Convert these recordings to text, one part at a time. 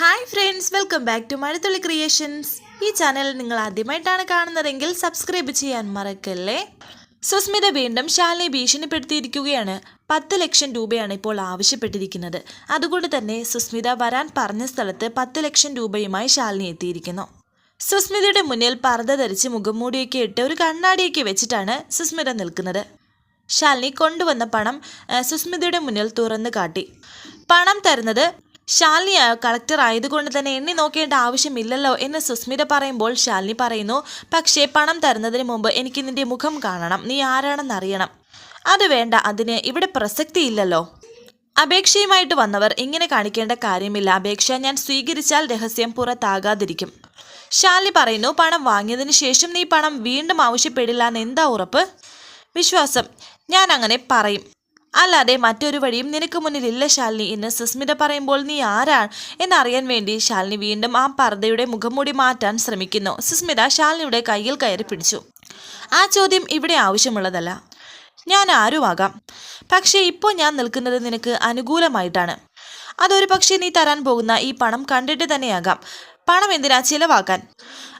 Hi friends welcome back to Mazhathulli creations ഈ channel നിങ്ങൾ ആദ്യമായിട്ടാണ് കാണുന്നതെങ്കിൽ സബ്സ്ക്രൈബ് ചെയ്യാൻ മറക്കല്ലേ? സുസ്മിത വീണ്ടും ശാലിനെ ഭീഷണിപ്പെടുത്തിയിരിക്കുകയാണ്. പത്ത് ലക്ഷം രൂപയാണ് ഇപ്പോൾ ആവശ്യപ്പെട്ടിരിക്കുന്നത്. അതുകൊണ്ട് തന്നെ സുസ്മിത വരാൻ പറഞ്ഞ സ്ഥലത്ത് പത്ത് ലക്ഷം രൂപയുമായി ശാലിനി എത്തിയിരിക്കുന്നു. സുസ്മിതയുടെ മുന്നിൽ പർദ്ദ ധരിച്ച് മുഖംമൂടിയൊക്കെ ഇട്ട് ഒരു കണ്ണാടിയൊക്കെ വെച്ചിട്ടാണ് സുസ്മിത നിൽക്കുന്നത്. ശാലിനി കൊണ്ടുവന്ന പണം സുസ്മിതയുടെ മുന്നിൽ തുറന്നു കാട്ടി. പണം തരുന്നത് ശാലിനി കളക്ടർ ആയതുകൊണ്ട് തന്നെ എണ്ണി നോക്കേണ്ട ആവശ്യമില്ലല്ലോ എന്ന് സുസ്മിത പറയുമ്പോൾ ശാലിനി പറയുന്നു പക്ഷേ പണം തരുന്നതിന് മുമ്പ് എനിക്ക് നിന്റെ മുഖം കാണണം. നീ ആരാണെന്ന് അറിയണം. അത് വേണ്ട അതിന് ഇവിടെ പ്രസക്തിയില്ലല്ലോ. അപേക്ഷയുമായിട്ട് വന്നവർ ഇങ്ങനെ കാണിക്കേണ്ട കാര്യമില്ല. അപേക്ഷ ഞാൻ സ്വീകരിച്ചാൽ രഹസ്യം പുറത്താകാതിരിക്കും. ശാലിനി പറയുന്നു പണം വാങ്ങിയതിന് ശേഷം നീ പണം വീണ്ടും ആവശ്യപ്പെടില്ല എന്ന് എന്താ ഉറപ്പ്? വിശ്വാസം. ഞാൻ അങ്ങനെ പറയും. അല്ലാതെ മറ്റൊരു വഴിയും നിനക്ക് മുന്നിൽ ഇല്ല ശാലിനി. എന്ന് സുസ്മിത പറയുമ്പോൾ നീ ആരാണ് എന്നറിയാൻ വേണ്ടി ശാലിനി വീണ്ടും ആ പർദ്ദയുടെ മുഖംമൂടി മാറ്റാൻ ശ്രമിക്കുന്നു. സുസ്മിത ശാലിനിയുടെ കയ്യിൽ കയറി പിടിച്ചു. ആ ചോദ്യം ഇവിടെ ആവശ്യമുള്ളതല്ല. ഞാൻ ആരുമാകാം? പക്ഷേ ഇപ്പോൾ ഞാൻ നിൽക്കുന്നത് നിനക്ക് അനുകൂലമായിട്ടാണ്. അതൊരു പക്ഷേ നീ തരാൻ പോകുന്ന ഈ പണം കണ്ടിട്ട് തന്നെയാകാം. പണം എന്തിനാ ചിലവാക്കാൻ?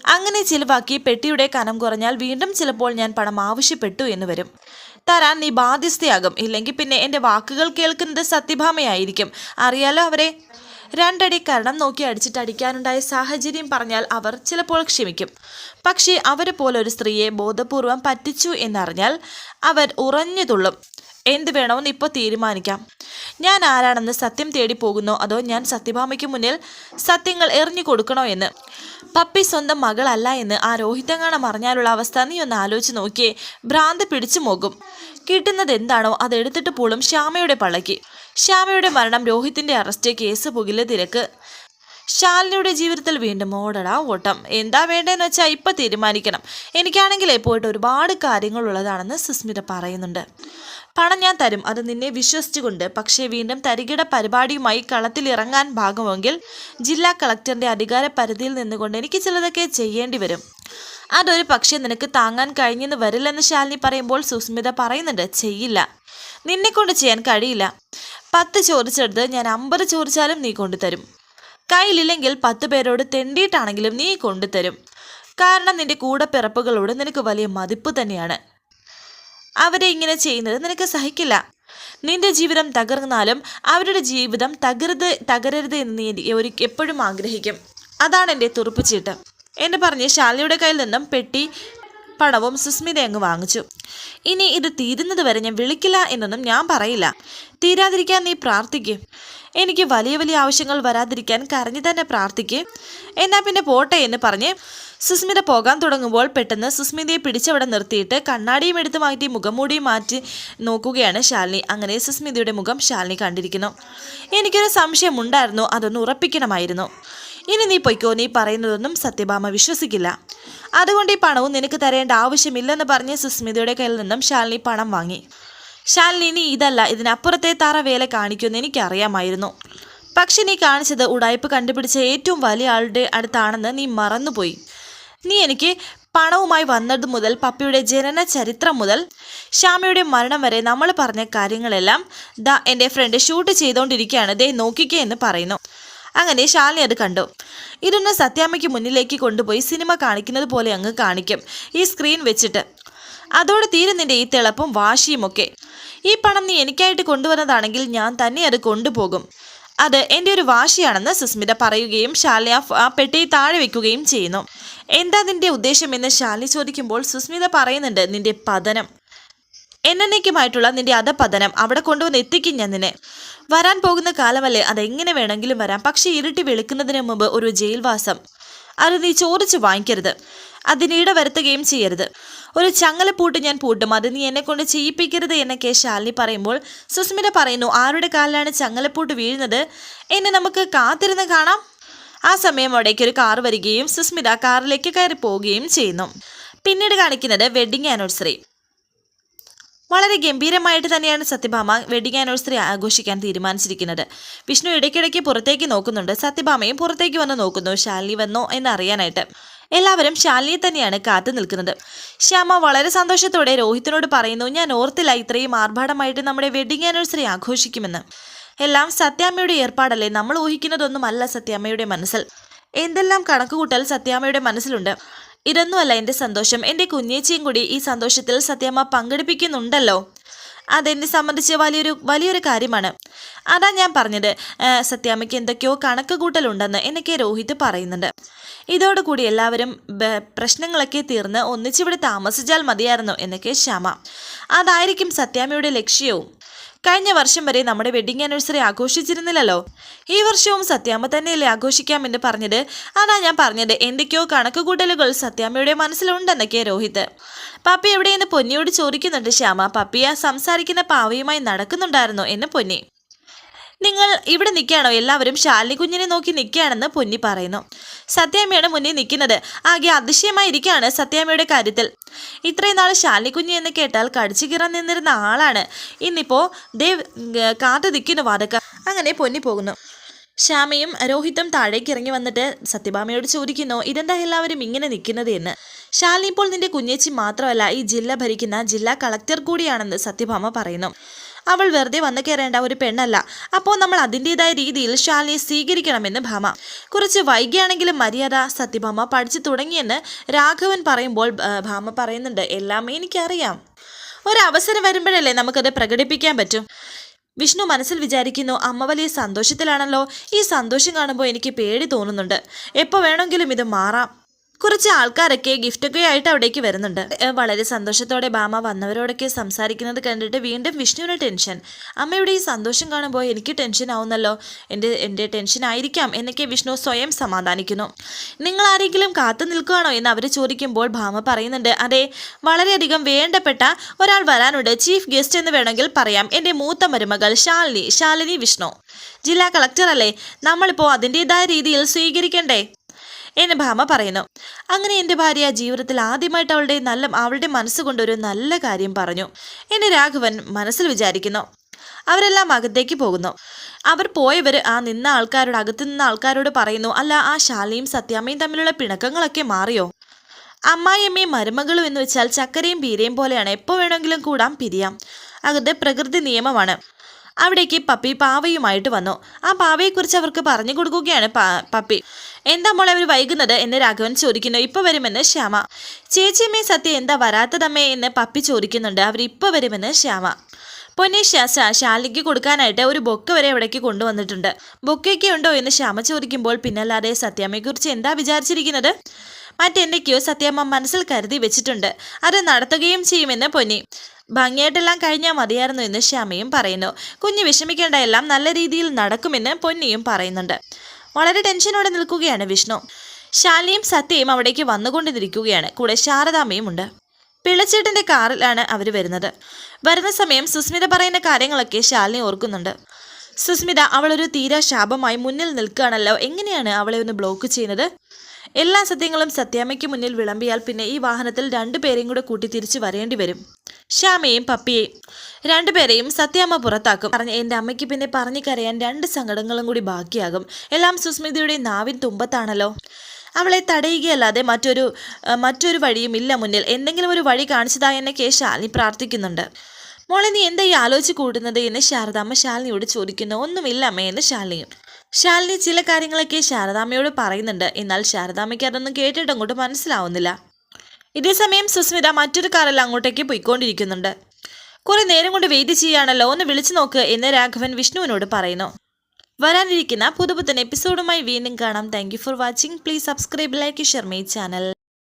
അങ്ങനെ ചിലവാക്കി പെട്ടിയുടെ കനം കുറഞ്ഞാൽ വീണ്ടും ചിലപ്പോൾ ഞാൻ പണം ആവശ്യപ്പെട്ടു എന്ന് വരും. തരാൻ നീ ബാധ്യസ്ഥയാകും. ഇല്ലെങ്കിൽ പിന്നെ എന്റെ വാക്കുകൾ കേൾക്കുന്നത് സത്യഭാമയായിരിക്കും. അറിയാലോ അവരെ? രണ്ടടി കരണം നോക്കി അടിച്ചിട്ട് അടിക്കാനുണ്ടായ സാഹചര്യം പറഞ്ഞാൽ അവർ ചിലപ്പോൾ ക്ഷമിക്കും. പക്ഷേ അവരെ പോലൊരു സ്ത്രീയെ ബോധപൂർവം പറ്റിച്ചു എന്നറിഞ്ഞാൽ അവർ ഉറഞ്ഞു തുള്ളും. എന്ത് വേണമെന്ന് ഇപ്പോൾ തീരുമാനിക്കാം. ഞാൻ ആരാണെന്ന് സത്യം തേടി പോകുന്നോ അതോ ഞാൻ സത്യഭാമയ്ക്ക് മുന്നിൽ സത്യങ്ങൾ എറിഞ്ഞു കൊടുക്കണോ എന്ന്? പപ്പി സ്വന്തം മകളല്ല എന്ന് ആ രോഹിതങ്ങാണം അറിഞ്ഞാലുള്ള അവസ്ഥ നീ ഒന്ന് ആലോചിച്ച് നോക്കിയേ. ഭ്രാന്ത് പിടിച്ചു മോകും. കിട്ടുന്നത് എന്താണോ അതെടുത്തിട്ട് പോളും ശ്യാമയുടെ പള്ളയ്ക്ക്. ശ്യാമയുടെ മരണം രോഹിത്തിന്റെ അറസ്റ്റ് കേസ് പുകിലെ തിരക്ക്. ശാലിനിയുടെ ജീവിതത്തിൽ വീണ്ടും ഓടടാ ഓട്ടം. എന്താ വേണ്ടതെന്ന് വെച്ചാൽ ഇപ്പം തീരുമാനിക്കണം. എനിക്കാണെങ്കിലേ പോയിട്ട് ഒരുപാട് കാര്യങ്ങൾ ഉള്ളതാണെന്ന് സുസ്മിത പറയുന്നുണ്ട്. പണം ഞാൻ തരും അത് നിന്നെ വിശ്വസിച്ചുകൊണ്ട്. പക്ഷേ വീണ്ടും തരികിട പരിപാടിയുമായി കളത്തിലിറങ്ങാൻ ഭാഗമെങ്കിൽ ജില്ലാ കളക്ടറിന്റെ അധികാര പരിധിയിൽ നിന്നുകൊണ്ട് എനിക്ക് ചിലതൊക്കെ ചെയ്യേണ്ടി വരും. അതൊരു പക്ഷേ നിനക്ക് താങ്ങാൻ കഴിഞ്ഞെന്ന് വരില്ലെന്ന് ശാലിനി പറയുമ്പോൾ സുസ്മിത പറയുന്നുണ്ട് ചെയ്യില്ല. നിന്നെ കൊണ്ട് ചെയ്യാൻ കഴിയില്ല. പത്ത് ചോദിച്ചെടുത്ത് ഞാൻ അമ്പത് ചോദിച്ചാലും നീ കൊണ്ടുതരും. കയ്യിലില്ലെങ്കിൽ പത്ത് പേരോട് തെണ്ടിയിട്ടാണെങ്കിലും നീ കൊണ്ടുതരും. കാരണം നിന്റെ കൂടെ പിറപ്പുകളോട് നിനക്ക് വലിയ മതിപ്പ് തന്നെയാണ്. അവരെ ഇങ്ങനെ ചെയ്യുന്നത് നിനക്ക് സഹിക്കില്ല. നിന്റെ ജീവിതം തകർന്നാലും അവരുടെ ജീവിതം തകരുത് തകരരുത് എന്ന് നീ ഒരു എപ്പോഴും ആഗ്രഹിക്കും. അതാണ് എന്റെ തുറുപ്പുചീട്ട് എന്ന് പറഞ്ഞ് ശാലിയുടെ കയ്യിൽ നിന്നും പെട്ടി പണവും സുസ്മിത അങ്ങ് വാങ്ങിച്ചു. ഇനി ഇത് തീരുന്നത് വരെ ഞാൻ വിളിക്കില്ല എന്നൊന്നും ഞാൻ പറയില്ല. തീരാതിരിക്കാൻ നീ പ്രാർത്ഥിക്കും. എനിക്ക് വലിയ വലിയ ആവശ്യങ്ങൾ വരാതിരിക്കാൻ കരഞ്ഞു തന്നെ പ്രാർത്ഥിക്കും. എന്നാൽ പിന്നെ പോട്ടെ എന്ന് പറഞ്ഞ് സുസ്മിത പോകാൻ തുടങ്ങുമ്പോൾ പെട്ടെന്ന് സുസ്മിതയെ പിടിച്ചവിടെ നിർത്തിയിട്ട് കണ്ണാടിയും എടുത്ത് മാറ്റി മുഖംമൂടിയും മാറ്റി നോക്കുകയാണ് ശാലിനി. അങ്ങനെ സുസ്മിതയുടെ മുഖം ശാലിനി കണ്ടിരിക്കുന്നു. എനിക്കൊരു സംശയമുണ്ടായിരുന്നു. അതൊന്ന് ഉറപ്പിക്കണമായിരുന്നു. ഇനി നീ പൊയ്ക്കോ നീ പറയുന്നതൊന്നും സത്യഭാമ വിശ്വസിക്കില്ല. അതുകൊണ്ട് ഈ പണവും നിനക്ക് തരേണ്ട ആവശ്യമില്ലെന്ന് പറഞ്ഞ് സുസ്മിതയുടെ കയ്യിൽ നിന്നും ശാലിനി പണം വാങ്ങി. ശാലിനി നീ ഇതല്ല ഇതിനപ്പുറത്തെ താറ വേല കാണിക്കുമെന്ന് എനിക്കറിയാമായിരുന്നു. പക്ഷെ നീ കാണിച്ചത് ഉടായ്പ് കണ്ടുപിടിച്ച ഏറ്റവും വലിയ ആളുടെ അടുത്താണെന്ന് നീ മറന്നുപോയി. നീ എനിക്ക് പണവുമായി വന്നത് മുതൽ പപ്പിയുടെ ജനന ചരിത്രം മുതൽ ശ്യാമയുടെ മരണം വരെ നമ്മൾ പറഞ്ഞ കാര്യങ്ങളെല്ലാം ദ എന്റെ ഫ്രണ്ട് ഷൂട്ട് ചെയ്തുകൊണ്ടിരിക്കുകയാണ് ദേ നോക്കിക്കേ എന്ന് പറയുന്നു. അങ്ങനെ ശാലിനി അത് കണ്ടു. ഇതൊന്ന് സത്യാമ്മയ്ക്ക് മുന്നിലേക്ക് കൊണ്ടുപോയി സിനിമ കാണിക്കുന്നത് പോലെ അങ്ങ് കാണിക്കും ഈ സ്ക്രീൻ വെച്ചിട്ട്. അതോടെ തീരും നിന്റെ ഈ തിളപ്പും വാശിയുമൊക്കെ ഈ പണം നീ എനിക്കായിട്ട് കൊണ്ടുവന്നതാണെങ്കിൽ ഞാൻ തന്നെ അത് കൊണ്ടുപോകും. അത് എന്റെ ഒരു വാശിയാണെന്ന് സുസ്മിത പറയുകയും ശാലി ആ പെട്ടി താഴെ വെക്കുകയും ചെയ്യുന്നു. എന്താ നിന്റെ ഉദ്ദേശം എന്ന് ശാലി ചോദിക്കുമ്പോൾ സുസ്മിത പറയുന്നുണ്ട് നിന്റെ പതനം. എന്നേക്കുമായിട്ടുള്ള നിന്റെ അധപതനം അവിടെ കൊണ്ടുവന്ന് എത്തിക്കും ഞാൻ നിന്നെ വരാൻ പോകുന്ന കാലമല്ലേ അതെങ്ങനെ വേണമെങ്കിലും വരാം. പക്ഷെ ഇരുട്ടി വെളുക്കുന്നതിന് മുമ്പ് ഒരു ജയിൽവാസം. അത് നീ ചോദിച്ചു വാങ്ങിക്കരുത്. അതിനിട വരുത്തുകയും ചെയ്യരുത്. ഒരു ചങ്ങലപ്പൂട്ട് ഞാൻ പൂട്ടും. അത് നീ എന്നെ കൊണ്ട് ചെയ്യിപ്പിക്കരുത് എന്നൊക്കെ ശാലിനി പറയുമ്പോൾ സുസ്മിത പറയുന്നു ആരുടെ കാലിലാണ് ചങ്ങലപ്പൂട്ട് വീഴുന്നത്? എന്നെ നമുക്ക് കാത്തിരുന്ന് കാണാം. ആ സമയം അവിടേക്ക് ഒരു കാർ വരികയും സുസ്മിത കാറിലേക്ക് കയറി പോവുകയും ചെയ്യുന്നു. പിന്നീട് കാണിക്കുന്നത് വെഡിങ് ആനിവേഴ്സറി. വളരെ ഗംഭീരമായിട്ട് തന്നെയാണ് സത്യഭാമ വെഡിങ് ആനിവേഴ്സറി ആഘോഷിക്കാൻ തീരുമാനിച്ചിരിക്കുന്നത്. വിഷ്ണു ഇടയ്ക്കിടയ്ക്ക് പുറത്തേക്ക് നോക്കുന്നുണ്ട്. സത്യഭാമയും പുറത്തേക്ക് വന്ന് നോക്കുന്നു. ശാലിനി വന്നോ എന്നറിയാനായിട്ട് എല്ലാവരും ശാലിനിയെ തന്നെയാണ് കാത്തു നിൽക്കുന്നത്. ശ്യാമ വളരെ സന്തോഷത്തോടെ രോഹിത്തിനോട് പറയുന്നു ഞാൻ ഓർത്തില്ല ഇത്രയും ആർഭാടമായിട്ട് നമ്മുടെ വെഡിങ് ആനിവേഴ്സറി ആഘോഷിക്കുമെന്ന്. എല്ലാം സത്യാമ്മയുടെ ഏർപ്പാടല്ലേ? നമ്മൾ ഊഹിക്കുന്നതൊന്നുമല്ല സത്യാമ്മയുടെ മനസ്സിൽ. എന്തെല്ലാം കണക്കുകൂട്ടൽ സത്യാമ്മയുടെ മനസ്സിലുണ്ട്. ഇതൊന്നുമല്ല എന്റെ സന്തോഷം. എന്റെ കുഞ്ഞേച്ചിയും കൂടി ഈ സന്തോഷത്തിൽ സത്യമ്മ പങ്കെടുപ്പിക്കുന്നുണ്ടല്ലോ. അതെന്നെ സംബന്ധിച്ച് വലിയൊരു വലിയൊരു കാര്യമാണ്. അതാ ഞാൻ പറഞ്ഞത്. സത്യാമ്മയ്ക്ക് എന്തൊക്കെയോ കണക്ക് കൂട്ടലുണ്ടെന്ന് എന്നൊക്കെ രോഹിത് പറയുന്നുണ്ട്. ഇതോടുകൂടി എല്ലാവരും പ്രശ്നങ്ങളൊക്കെ തീർന്ന് ഒന്നിച്ചിവിടെ താമസിച്ചാൽ മതിയായിരുന്നു എന്നൊക്കെ ശ്യാമ. അതായിരിക്കും സത്യാമ്മയുടെ ലക്ഷ്യവും. കഴിഞ്ഞ വർഷം വരെ നമ്മുടെ വെഡിങ് ആനിവേഴ്സറി ആഘോഷിച്ചിരുന്നില്ലല്ലോ. ഈ വർഷവും സത്യാമ്മ തന്നെയല്ലേ ആഘോഷിക്കാമെന്ന് പറഞ്ഞത്? അതാ ഞാൻ പറഞ്ഞത്. എന്തൊക്കെയോ കണക്കുകൂട്ടലുകൾ സത്യാമ്മയുടെ മനസ്സിലുണ്ടെന്നൊക്കെ രോഹിത്. പപ്പി എവിടെയെന്ന് പൊന്നിയോട് ചോദിക്കുന്നുണ്ട് ശ്യാമ. പപ്പിയ സംസാരിക്കുന്ന പാവയുമായി നടക്കുന്നുണ്ടായിരുന്നോ എന്ന് പൊന്നി. നിങ്ങൾ ഇവിടെ നിൽക്കുകയാണോ? എല്ലാവരും ശാലിനി കുഞ്ഞിനെ നോക്കി നിൽക്കുകയാണെന്ന് പൊന്നി പറയുന്നു. സത്യാമ്മയാണ് മുന്നിൽ നിൽക്കുന്നത്. ആകെ അതിശയമായിരിക്കുകയാണ് സത്യാമ്മയുടെ കാര്യത്തിൽ. ഇത്രയും നാൾ ശാലിനി കുഞ്ഞ് എന്ന് കേട്ടാൽ കടിച്ചു കീറാൻ നിന്നിരുന്ന ആളാണ്. ഇന്നിപ്പോൾ ദേവ് കാത്തു നിൽക്കുന്നു വാതക്ക. അങ്ങനെ പൊന്നി പോകുന്നു. ശ്യാമയും രോഹിത്തും താഴേക്ക് ഇറങ്ങി വന്നിട്ട് സത്യഭാമയോട് ചോദിക്കുന്നു ഇതെന്താ എല്ലാവരും ഇങ്ങനെ നിൽക്കുന്നത് എന്ന്? ശാലിനി ഇപ്പോൾ നിന്റെ കുഞ്ഞേച്ചി മാത്രമല്ല ഈ ജില്ല ഭരിക്കുന്ന ജില്ലാ കളക്ടർ കൂടിയാണെന്ന് സത്യഭാമ പറയുന്നു. അവൾ വെറുതെ വന്നു കയറേണ്ട ഒരു പെണ്ണല്ല. അപ്പോൾ നമ്മൾ അതിന്റെതായ രീതിയിൽ ശാലിനിയെ സ്വീകരിക്കണമെന്ന് ഭാമ. കുറച്ച് വൈകിയാണെങ്കിലും മര്യാദ സത്യഭാമ പഠിച്ചു തുടങ്ങിയെന്ന് രാഘവൻ പറയുമ്പോൾ ഭാമ പറയുന്നുണ്ട് എല്ലാം എനിക്കറിയാം. ഒരവസരം വരുമ്പോഴല്ലേ നമുക്കത് പ്രകടിപ്പിക്കാൻ പറ്റും? വിഷ്ണു മനസ്സിൽ വിചാരിക്കുന്നു അമ്മ വലിയ സന്തോഷത്തിലാണല്ലോ. ഈ സന്തോഷം കാണുമ്പോൾ എനിക്ക് പേടി തോന്നുന്നുണ്ട്. എപ്പോൾ വേണമെങ്കിലും ഇത് മാറാം. കുറച്ച് ആൾക്കാരൊക്കെ ഗിഫ്റ്റൊക്കെ ആയിട്ട് അവിടേക്ക് വരുന്നുണ്ട്. വളരെ സന്തോഷത്തോടെ ബാമ വന്നവരോടൊക്കെ സംസാരിക്കുന്നത് കണ്ടിട്ട് വീണ്ടും വിഷ്ണുവിന് ടെൻഷൻ അമ്മയുടെ ഈ സന്തോഷം കാണുമ്പോൾ എനിക്ക് ടെൻഷൻ ആവുന്നല്ലോ. എന്റെ എന്റെ ടെൻഷൻ ആയിരിക്കാം എന്നൊക്കെ വിഷ്ണു സ്വയം സമാധാനിക്കുന്നു. നിങ്ങൾ ആരെങ്കിലും കാത്തു നിൽക്കുകയാണോ എന്ന് അവർ ചോദിക്കുമ്പോൾ ഭാമ പറയുന്നുണ്ട് അതെ വളരെയധികം വേണ്ടപ്പെട്ട ഒരാൾ വരാനുണ്ട്. ചീഫ് ഗസ്റ്റ് എന്ന് വേണമെങ്കിൽ പറയാം. എന്റെ മൂത്ത മരുമകൾ ശാലിനി ശാലിനി വിഷ്ണു. ജില്ലാ കളക്ടർ അല്ലേ? നമ്മളിപ്പോൾ അതിന്റെതായ രീതിയിൽ സ്വീകരിക്കണ്ടേ? എന്ന് ഭാമ പറയുന്നു. അങ്ങനെ എന്റെ ഭാര്യ ജീവിതത്തിൽ ആദ്യമായിട്ട് അവളുടെ നല്ല അവളുടെ മനസ്സുകൊണ്ട് ഒരു നല്ല കാര്യം പറഞ്ഞു എന്ന് രാഘവൻ മനസ്സിൽ വിചാരിക്കുന്നു. അവരെല്ലാം അകത്തേക്ക് പോകുന്നു. അവർ പോയവർ ആ നിന്ന ആൾക്കാരോട് അകത്ത് നിന്ന ആൾക്കാരോട് പറയുന്നു അല്ല ആ ശാലയും സത്യാമ്മയും തമ്മിലുള്ള പിണക്കങ്ങളൊക്കെ മാറിയോ? അമ്മായിയമ്മയും മരുമകളും എന്ന് വെച്ചാൽ ചക്കരയും പീരയും പോലെയാണ്. എപ്പോൾ വേണമെങ്കിലും കൂടാം പിരിയാം. അകത്ത് പ്രകൃതി നിയമമാണ്. അവിടേക്ക് പപ്പി പാവയുമായിട്ട് വന്നു. ആ പാവയെക്കുറിച്ച് അവർക്ക് പറഞ്ഞു കൊടുക്കുകയാണ് പപ്പി. എന്താ മോളെ അവർ വൈകുന്നത് എന്ന് രാഘവൻ ചോദിക്കുന്നു. ഇപ്പൊ വരുമെന്ന് ശ്യാമ. ചേച്ചിയമ്മേ സത്യ എന്താ വരാത്തതമ്മേ എന്ന് പപ്പി ചോദിക്കുന്നുണ്ട്. അവർ ഇപ്പൊ വരുമെന്ന് ശ്യാമ. പൊന്നീഷ ശാലിക്ക് കൊടുക്കാനായിട്ട് ഒരു ബൊക്ക വരെ ഇവിടേക്ക് കൊണ്ടുവന്നിട്ടുണ്ട്. ബൊക്കയൊക്കെ ഉണ്ടോ എന്ന് ശ്യാമ ചോദിക്കുമ്പോൾ പിന്നല്ലാതെ സത്യാമ്മയെക്കുറിച്ച് എന്താ വിചാരിച്ചിരിക്കുന്നത്? മറ്റെന്തൊക്കെയോ സത്യാമ്മ മനസ്സിൽ കരുതി വെച്ചിട്ടുണ്ട്. അത് നടത്തുകയും ചെയ്യുമെന്ന് പൊന്നി. ഭംഗിയായിട്ടെല്ലാം കഴിഞ്ഞാൽ മതിയായിരുന്നു എന്ന് ശ്യാമയും പറയുന്നു. കുഞ്ഞ് വിഷമിക്കേണ്ട എല്ലാം നല്ല രീതിയിൽ നടക്കുമെന്ന് പൊന്നിയും പറയുന്നുണ്ട്. വളരെ ടെൻഷനോടെ നിൽക്കുകയാണ് വിഷ്ണു. ശാലിയും സത്യയും അവിടേക്ക് വന്നുകൊണ്ടിരിക്കുകയാണ്. കൂടെ ശാരദാമ്മയും ഉണ്ട്. പിള്ളച്ചേട്ടന്റെ കാറിലാണ് അവർ വരുന്നത്. വരുന്ന സമയം സുസ്മിത പറയുന്ന കാര്യങ്ങളൊക്കെ ശാലിനി ഓർക്കുന്നുണ്ട്. സുസ്മിത അവളൊരു തീരാ ശാപമായി മുന്നിൽ നിൽക്കുകയാണല്ലോ. എങ്ങനെയാണ് അവളെ ഒന്ന് ബ്ലോക്ക് ചെയ്യുന്നത്? എല്ലാ സത്യങ്ങളും സത്യാമ്മയ്ക്ക് മുന്നിൽ വിളമ്പിയാൽ പിന്നെ ഈ വാഹനത്തിൽ രണ്ടുപേരെയും കൂടെ കൂട്ടി തിരിച്ചു വരേണ്ടി വരും. ശ്യാമയും പപ്പിയെയും. രണ്ടുപേരെയും സത്യാമ്മ പുറത്താക്കും. പറഞ്ഞ എന്റെ അമ്മയ്ക്ക് പിന്നെ പറഞ്ഞു കരയാൻ രണ്ട് സങ്കടങ്ങളും കൂടി ബാക്കിയാകും. എല്ലാം സുസ്മിതയുടെ നാവിൻ തുമ്പത്താണല്ലോ. അവളെ തടയുകയല്ലാതെ മറ്റൊരു മറ്റൊരു വഴിയും ഇല്ല മുന്നിൽ. എന്തെങ്കിലും ഒരു വഴി കാണിച്ചതായി എന്നെ കെ ശാലിനി പ്രാർത്ഥിക്കുന്നുണ്ട്. മോളെ നീ എന്തായി ആലോചിച്ച് കൂടുന്നത് എന്ന് ശാരദാമ്മ ശാലിനിയോട് ചോദിക്കുന്നു. ഒന്നുമില്ല അമ്മയെന്ന് ശാലിനിയും. ശാലിനി ചില കാര്യങ്ങളൊക്കെ ശാരദാമ്മയോട് പറയുന്നുണ്ട്. എന്നാൽ ശാരദാമ്മയ്ക്ക് അതൊന്നും കേട്ടിട്ട് അങ്ങോട്ട് മനസ്സിലാവുന്നില്ല. ഇതേസമയം സുസ്മിത മറ്റൊരു കാറിൽ അങ്ങോട്ടേക്ക് പോയിക്കൊണ്ടിരിക്കുന്നുണ്ട്. കുറെ നേരം കൊണ്ട് വെയിറ്റ് ചെയ്യാണല്ലോ ഒന്ന് വിളിച്ചു നോക്ക് എന്ന് രാഘവൻ വിഷ്ണുവിനോട് പറയുന്നു. വരാനിരിക്കുന്ന പുതുപുത്തൻ എപ്പിസോഡുമായി വീണ്ടും കാണാം. Thank for watching please subscribe like share my channel